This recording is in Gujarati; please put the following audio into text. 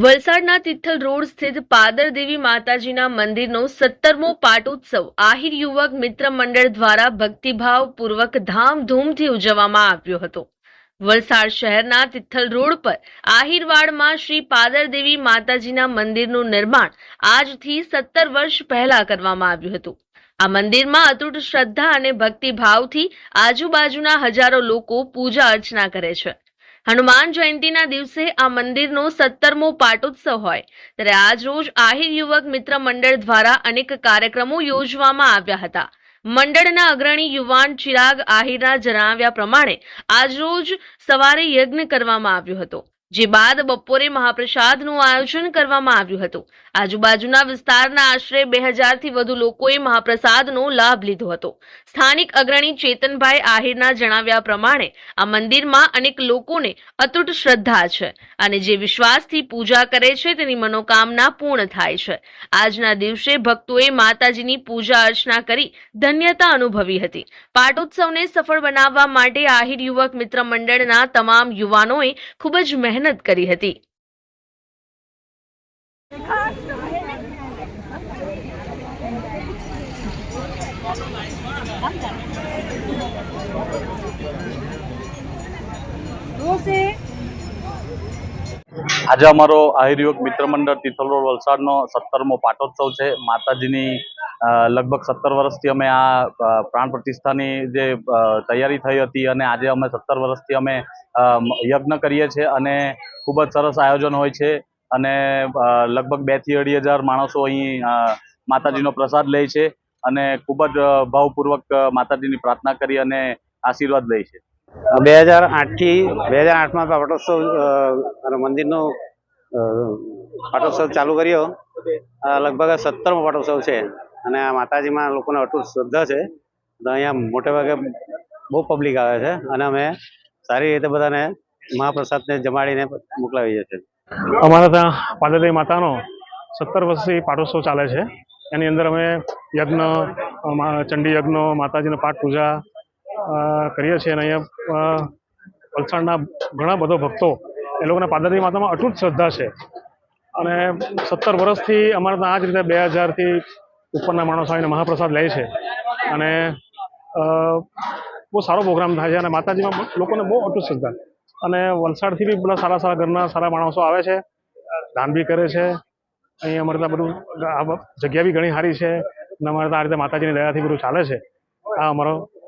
વલસાડના તિથલ રોડ સ્થિત પાદર દેવી માતાજીના મંદિરનો સત્તરમો પાટોત્સવ. આહિર યુવક મિત્ર મંડળ દ્વારા ભક્તિભાવ પૂર્વક ધામધૂમથી ઉજવવામાં આવ્યો હતો. વલસાડ શહેરના તિથલ રોડ પર આહિરવાડમાં શ્રી પાદર દેવી માતાજીના મંદિરનું નિર્માણ આજથી સત્તર વર્ષ પહેલા કરવામાં આવ્યું હતું. આ મંદિરમાં અતૂટ શ્રદ્ધા અને ભક્તિભાવથી આજુબાજુના હજારો લોકો પૂજા અર્ચના કરે છે. હનુમાન જયંતીના દિવસે આ મંદિરનો સત્તરમો પાટોત્સવ હોય. ત્યારે આજ રોજ આહિર યુવક મિત્ર મંડળ દ્વારા અનેક કાર્યક્રમો યોજવામાં આવ્યા હતા. મંડળના અગ્રણી યુવાન ચિરાગ આહિરના જણાવ્યા પ્રમાણે આજરોજ સવારે યજ્ઞ કરવામાં આવ્યો હતો. જે બાદ બપોરે મહાપ્રસાદનું આયોજન કરવામાં આવ્યું હતું. આજુબાજુના વિસ્તારના આશરે બે હજારથી વધુ લોકોએ મહાપ્રસાદનો લાભ લીધો હતો. સ્થાનિક અગ્રણી ચેતનભાઈ આહિરના જણાવ્યા પ્રમાણે આ મંદિરમાં અનેક લોકોને અતૂટ શ્રદ્ધા છે અને જે વિશ્વાસથી પૂજા કરે છે તેની મનોકામના પૂર્ણ થાય છે. આજના દિવસે ભક્તોએ માતાજીની પૂજા અર્ચના કરી ધન્યતા અનુભવી હતી. પાટોત્સવને સફળ બનાવવા માટે આહિર યુવક મિત્ર મંડળના તમામ યુવાનોએ ખૂબ જ મહેનત કરી હતી. આજે અમારો આહિર યુવક મિત્ર મંડળ તિથલ રોડ વલસાડનો સત્તરમો પાટોત્સવ છે. માતાજીની લગભગ સત્તર વર્ષથી અમે આ પ્રાણ પ્રતિષ્ઠાની જે તૈયારી થઈ હતી અને આજે અમે સત્તર વર્ષથી અમે યજ્ઞ કરીએ છીએ અને ખૂબ જ સરસ આયોજન હોય છે અને લગભગ બેથી અઢી હજાર માણસો અહીં માતાજીનો પ્રસાદ લે છે અને ખૂબ જ ભાવપૂર્વક માતાજીની પ્રાર્થના કરી અને આશીર્વાદ લે છે. બે હજાર આઠથી બે હજાર આઠમાં પાટોત્સવ મંદિરનો પાટોત્સવ ચાલુ કર્યો. લગભગ સત્તરમો પાટોત્સવ છે. અને આ માતાજીમાં લોકોને અટૂટ શ્રદ્ધા છે. અહીંયા મોટે ભાગે બહુ પબ્લિક આવે છે. અને અમે સારી રીતે બધાને મહાપ્રસાદને જમાડીને મોકલાવીએ છીએ. અમારા ત્યાં પાર્વતી માતાનો સત્તર વર્ષથી પાટોત્સવ ચાલે છે. એની અંદર અમે યજ્ઞ ચંડી યજ્ઞ, માતાજીનો પાઠ પૂજા કરીએ છીએ અને અહીંયા વલસાડના ઘણા બધો ભક્તો એ લોકોના પાર્વતી માતામાં અટૂટ શ્રદ્ધા છે. અને સત્તર વર્ષથી અમારે ત્યાં આ જ રીતે બે હજારથી ઉપરના માણસો આવીને મહાપ્રસાદ લે છે. અને બહુ સારો પ્રોગ્રામ થાય છે અને માતાજીમાં લોકોને બહુ અટૂટ શ્રદ્ધા. અને વલસાડથી બી બધા સારા સારા ઘરના સારા માણસો આવે છે, દાન બી કરે છે. અહીં અમારે ત્યાં બધું જગ્યા બી ઘણી સારી છે. અને અમારે ત્યાં આ રીતે માતાજીની દયાથી બધું ચાલે છે. આ અમારો